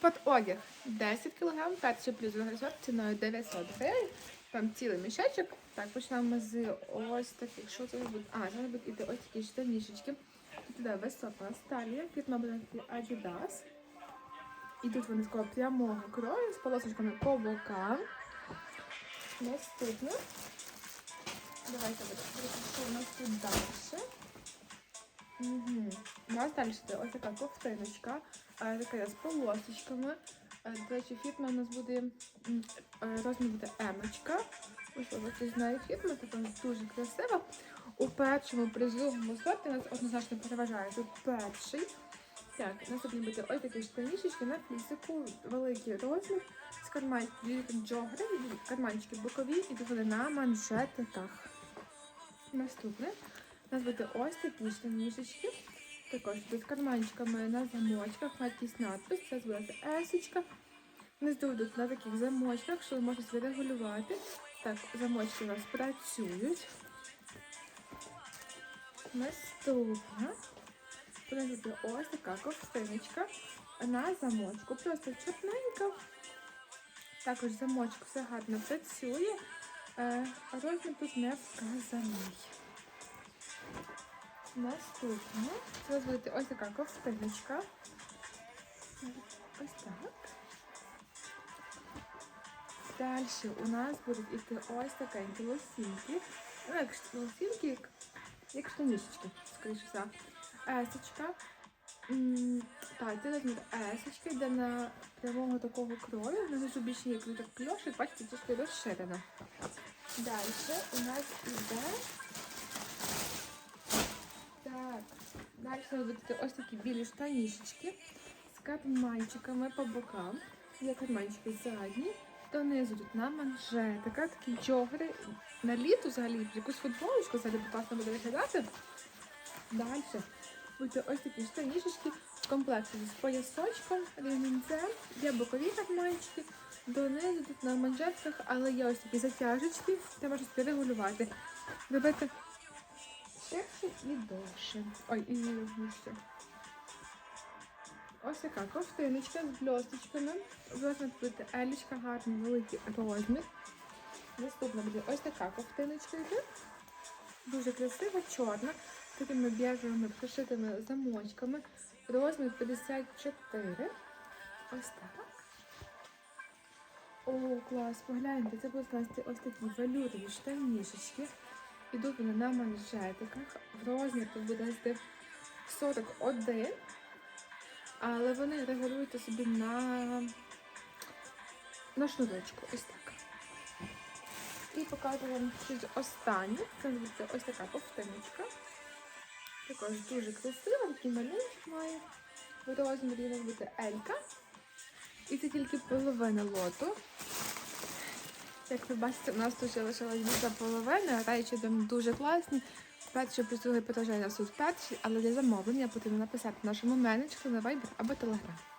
Под одяг 10 кг, перший плюс гризот ціною 900 гривень. Там цілий мішечок. Так, почнемо з ось таких. Що це буде? А, це будуть іти ось такі штанішечки. Тут іде висока сталія, фірма буде Adidas. Ідуть вони такого прямого крою з полосочками по бокам. Наступне. Давайте що у нас тут далі. Угу. У нас далі ось така ковтиночка, е, така з полосочками. Е, До речі, фірма у нас буде е, розмір буде емочка. Ось ось знає фірма, така дуже красива. У першому при другому сорті нас однозначно переважає тут перший. Так, наступний буде ось такі штанішечки на флісику, великий розмір, з карманчиків джогри, карманчики бокові і вони на манжетиках. Наступне у нас буде ось такі штанішечки. Також тут карманчиками на замочках, якийсь надпис, це буде есочка. Внизу йдуть на таких замочках, що ви можете регулювати. Так, замочки у нас працюють. Наступна. Буде ось така ковтиночка на замочку. Просто чорненька. Також замочок все гарно працює. Е, а розмір тут не вказаний. Наступне. Це буде ось така ковтиночка. Ось так. Далі у нас будуть іти ось такенькі лосінки. Ну, як лосінки, як, як штанішечки, скоріше все. Есочка. Так, це розмір есочки, йде на прямого такого крою. Внизу більше є круток кльошик, бачите, трішки розширена. Далі у нас іде. Далі будуть ось такі білі штанішечки з карманчиками по бокам. Є карманчики задні. Донизу тут на манжетика, такі джогери. На літо взагалі якусь футболочку взагалі класно буде виглядати. Далі будуть ось такі штанішечки в комплекті з поясочком, ремінцем, є бокові карманчики. Донизу тут на манжетках, але є ось такі затяжечки, де можна регулювати. Робити ширше і довше. Ой, і вище. Ось така ковтиночка з бльосточками. Власне буде елічка, гарний великий розмір. Наступна буде ось така ковтиночка йде. Дуже красива, чорна, з такими біжевими прошитими замочками. Розмір 54. Ось так. О, клас, погляньте, це будуть ось такі валютові штанішечки. Ідуть вони на манжетиках. В розмір тут буде десь 41. Але вони регулюються собі на, на шнурочку. Ось так. І покажу вам щось останнє. Це буде ось така ковтиночка. Також дуже красива, такий малюнок має. В розмірі буде Елька. І це тільки половина лоту. Як ви бачите, у нас тут ще лишилась більша половина, речі там дуже класні. Перший плюс другий подорожай нас тут перший, але для замовлення потрібно написати нашому менеджеру на Viber або Telegram.